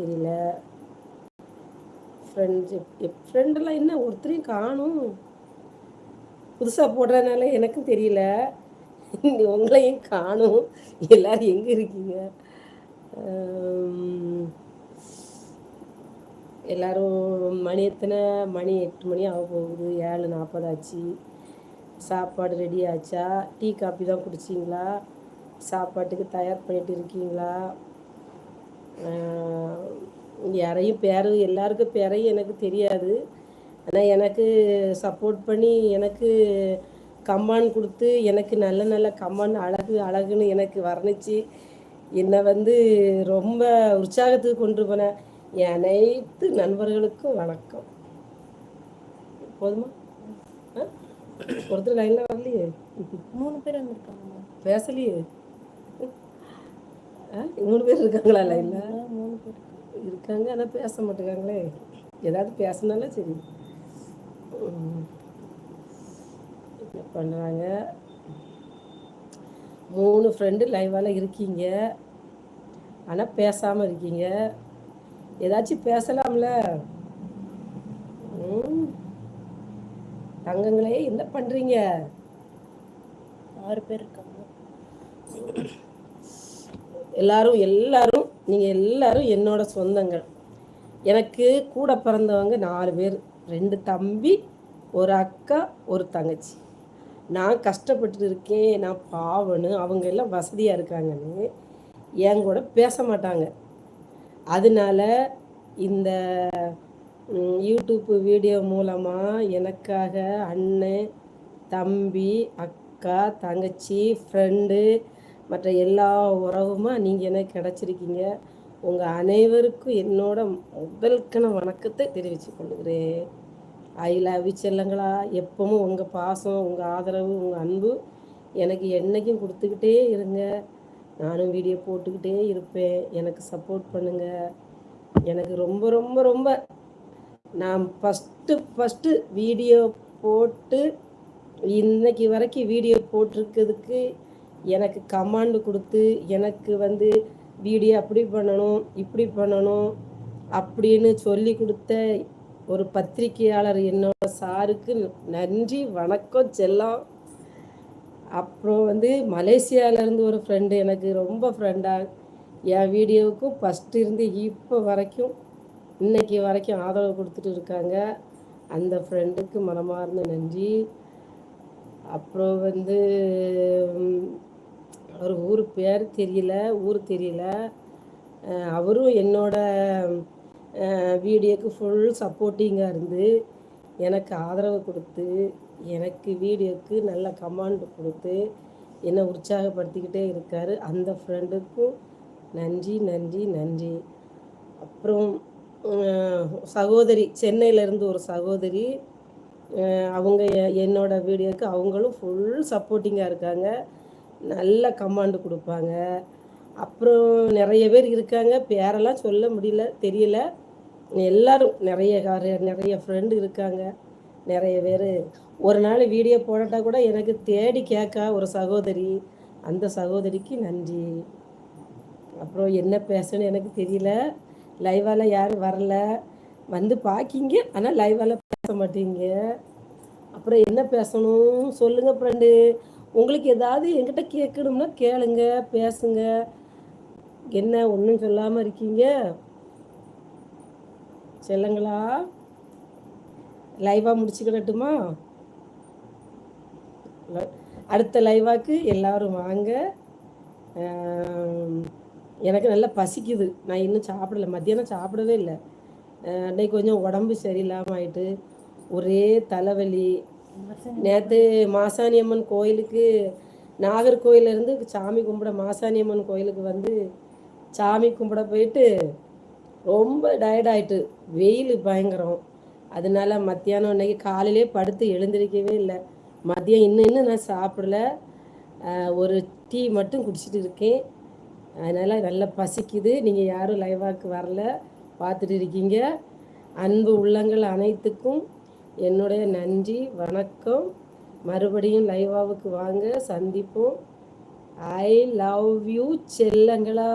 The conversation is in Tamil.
தெரியல. ஃப்ரெண்ட்ஸ் ஃப்ரெண்டெல்லாம் என்ன ஒருத்தரையும் காணும். புதுசாக போடுறதுனால எனக்கும் தெரியல. உங்களையும் காணும். எல்லோரும் எங்கே இருக்கீங்க? எல்லோரும் மணி எத்தனை? மணி எட்டு மணி ஆக போகுது. ஏழு நாற்பது ஆச்சு. சாப்பாடு ரெடி ஆச்சா? டீ காப்பி தான் குடிச்சிங்களா? சாப்பாட்டுக்கு தயார் பண்ணிட்டு இருக்கீங்களா? யாரையும் பேரு எல்லாருக்கும் பேரையும் எனக்கு தெரியாது. ஆனால் எனக்கு சப்போர்ட் பண்ணி எனக்கு கம்மான் கொடுத்து எனக்கு நல்ல நல்ல கம்மான் அழகு அழகுன்னு எனக்கு வர்ணிச்சு என்னை வந்து ரொம்ப உற்சாகத்துக்கு கொண்டு போன என் அனைத்து நண்பர்களுக்கும் வணக்கம். போதுமா? ஆ? ஒருத்தர் லைனில் வரலையே? மூணு பேர் வந்திருக்காங்க. பேசலையே? மூணு பேர் இருக்காங்களா லைனில் மூணு பேர் இருக்காங்க. ஆனால் பேச மாட்டேங்காங்களே ஏதாவது பேசினாலும் சரி. என்ன பண்ணுறாங்க மூணு ஃப்ரெண்டு லைவால் இருக்கீங்க. ஆனால் பேசாமல் இருக்கீங்க. ஏதாச்சும் பேசலாம்ல. தங்கங்களே என்ன பண்ணுறீங்க ஆறு பேர் இருக்காங்க. எல்லாரும் எல்லாரும் நீங்கள் எல்லாரும் என்னோட சொந்தங்கள். எனக்கு கூட பிறந்தவங்க நாலு பேர். ரெண்டு தம்பி ஒரு அக்கா ஒரு தங்கச்சி. நான் கஷ்டப்பட்டு இருக்கேன். நான் பாவனு. அவங்க எல்லாம் வசதியாக இருக்காங்கன்னு என் கூட பேச மாட்டாங்க. அதனால இந்த யூடியூப் வீடியோ மூலமாக எனக்காக அண்ணன் தம்பி அக்கா தங்கச்சி ஃப்ரெண்டு மற்ற எல்லா உறவுமா நீங்கள் எனக்கு கிடச்சிருக்கீங்க? உங்கள் அனைவருக்கும் என்னோட முதல்கன வணக்கத்தை தெரிவித்து கொள்கிறேன். ஐ லவ் செல்லங்களா? எப்பவும் உங்கள் பாசம் உங்கள் ஆதரவு உங்கள் அன்பு எனக்கு என்னைக்கும் கொடுத்துக்கிட்டே இருங்க. நானும் வீடியோ போட்டுக்கிட்டே இருப்பேன். எனக்கு சப்போர்ட் பண்ணுங்கள் எனக்கு ரொம்ப ரொம்ப ரொம்ப நான் ஃபஸ்ட்டு ஃபஸ்ட்டு வீடியோ போட்டு இன்னைக்கு வரைக்கும் வீடியோ போட்டிருக்கிறதுக்கு எனக்கு கமாண்டு கொடுத்து எனக்கு வந்து வீடியோ அப்படி பண்ணணும் இப்படி பண்ணணும் அப்படின்னு சொல்லி கொடுத்த ஒரு பத்திரிக்கையாளர் என்னோட சாருக்கு நன்றி வணக்கம் செல்லம். அப்புறம் வந்து மலேசியாவிலேருந்து ஒரு ஃப்ரெண்டு எனக்கு ரொம்ப ஃப்ரெண்டாக என் வீடியோவுக்கும் ஃபஸ்ட்டு இருந்து இப்போ வரைக்கும் இன்னைக்கு வரைக்கும் ஆதரவு கொடுத்துட்டு இருக்காங்க. அந்த ஃப்ரெண்டுக்கு மனமார்ந்த நன்றி. அப்புறம் வந்து அவர் ஊர் பேர் தெரியல ஊர் தெரியல. அவரும் என்னோட வீடியோக்கு ஃபுல் சப்போர்ட்டிங்காக இருந்து எனக்கு ஆதரவு கொடுத்து எனக்கு வீடியோக்கு நல்ல கமாண்ட் கொடுத்து என்னை உற்சாகப்படுத்திக்கிட்டே இருக்கார். அந்த ஃப்ரெண்டுக்கும் நன்றி நன்றி நன்றி. அப்புறம் சகோதரி சென்னையிலேருந்து ஒரு சகோதரி அவங்க எ- வீடியோக்கு அவங்களும் ஃபுல் சப்போர்ட்டிங்காக இருக்காங்க. நல்ல கமாண்டு கொடுப்பாங்க. அப்புறம் நிறைய பேர் இருக்காங்க. பேரெல்லாம் சொல்ல முடியல தெரியல. எல்லாரும் நிறைய கார- நிறைய ஃப்ரெண்டு இருக்காங்க. நிறைய பேர். ஒரு நாள் வீடியோ போடட்டா கூட எனக்கு தேடி கேட்கா ஒரு சகோதரி. அந்த சகோதரிக்கு நன்றி. அப்புறம் என்ன பேசணும்னு எனக்கு தெரியல. லைவால் யாரும் வரல. வந்து பார்க்கிங்க ஆனால் லைவால் பேச மாட்டீங்க. அப்புறம் என்ன பேசணும்? சொல்லுங்கள் ஃப்ரெண்டு உங்களுக்கு ஏதாவது என்கிட்ட கேட்கணும்னா கேளுங்க பேசுங்க. என்ன ஒன்றும் சொல்லாமல் இருக்கீங்க? செல்லுங்களா? லைவாக முடிச்சுக்கிடட்டுமா? அடுத்த லைவாக்கு எல்லாரும் வாங்க. எனக்கு நல்லா பசிக்குது. நான் இன்னும் சாப்பிடல. மத்தியானம் சாப்பிடவே இல்லை. அன்றைக்கி அன்னைக்கு கொஞ்சம் உடம்பு சரியில்லாமல் ஆயிட்டு ஒரே தலைவலி நேற்று மாசாணி அம்மன் கோயிலுக்கு நாகர்கோயிலேருந்து சாமி கும்பிட மாசாணி அம்மன் கோயிலுக்கு வந்து சாமி கும்பிட போயிட்டு ரொம்ப டயர்டாயிட்டு வெயில் பயங்கரம். அதனால மத்தியானம் இன்னைக்கு காலையிலே படுத்து எழுந்திருக்கவே இல்லை. மதியம் இன்னும் இன்னும் நான் சாப்பிடல. ஒரு டீ மட்டும் குடிச்சிட்டு இருக்கேன். அதனால் நல்லா பசிக்குது. நீங்கள் யாரும் லைவாக்கு வரல. பார்த்துட்டு இருக்கீங்க. அன்பு உள்ளங்கள் அனைத்துக்கும் என்னுடைய நன்றி வணக்கம். மறுபடியும் லைவாவுக்கு வாங்க. சந்திப்போம். I love you செல்லங்களா.